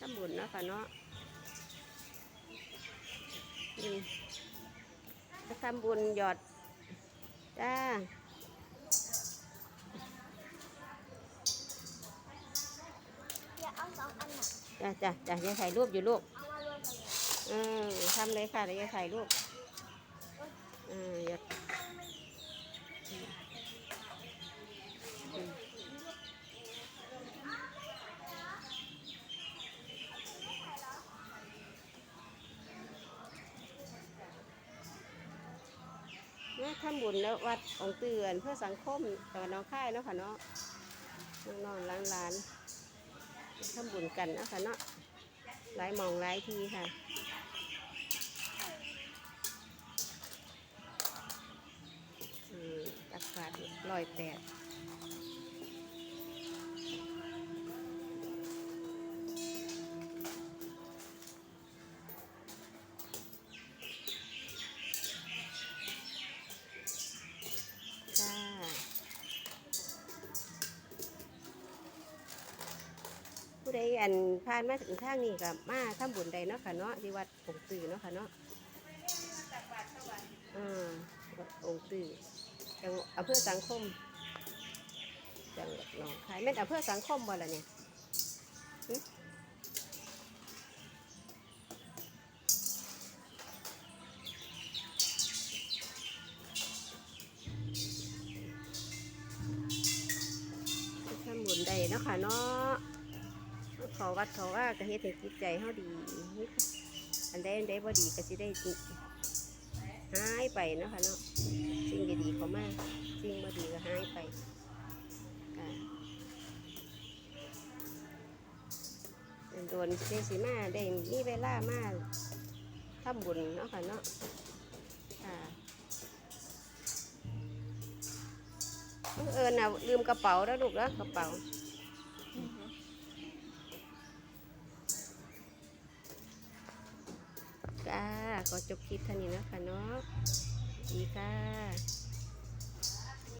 ทำบุญเนาะค่ะเนาะอืมมาทำบุญหยอดจ้าอย่าเอาสองอันนะจ้าจ้าจ้าจะถ่ายรูปอยู่ลูกเออทำเลยค่ะเดี๋ยวจะถ่ายรูปเออหยอด เนี่ยทำบุญแล้ววัดองค์เตือนเพื่อสังคมตะวันน้องค่ายเนาะค่ะเนาะน้องๆหลานๆทำบุญกันเนาะค่ะเนาะหลายหมองหลายทีค่ะอืมตักบาตรลอยแปด ดอันผ่านมาถึงทางนี้กับมาทำบุญใดเนาะค่ะเนาะที่วัดองค์ตื่อเนาะค่ะเนาะอ่าวัดองค์ตื่อจังอำเภอสังคมจังหวัดหนองคายแม่นอำเภอสังคมบ่ล่ะเนี่ยทำบุญใดเนาะค่ะเนาะ ขอวัดขอว่าก็เฮ็ดให้จิตใจเฮาดีอันใดอันใดบ่ดีก็สิได้หายไปนะคะเนาะสิ่งดีๆเขามาสิ่งบ่ดีก็หายไปค่ะโดนเจสีมาได้มีเวลามาทำบุญเนาะค่ะเนาะค่ะบังเอิญน่ะลืมกระเป๋าแล้วลูกแล้วกระเป๋า จ้า ก็จบคลิปเท่านี้นะคะเนาะดีค่ะ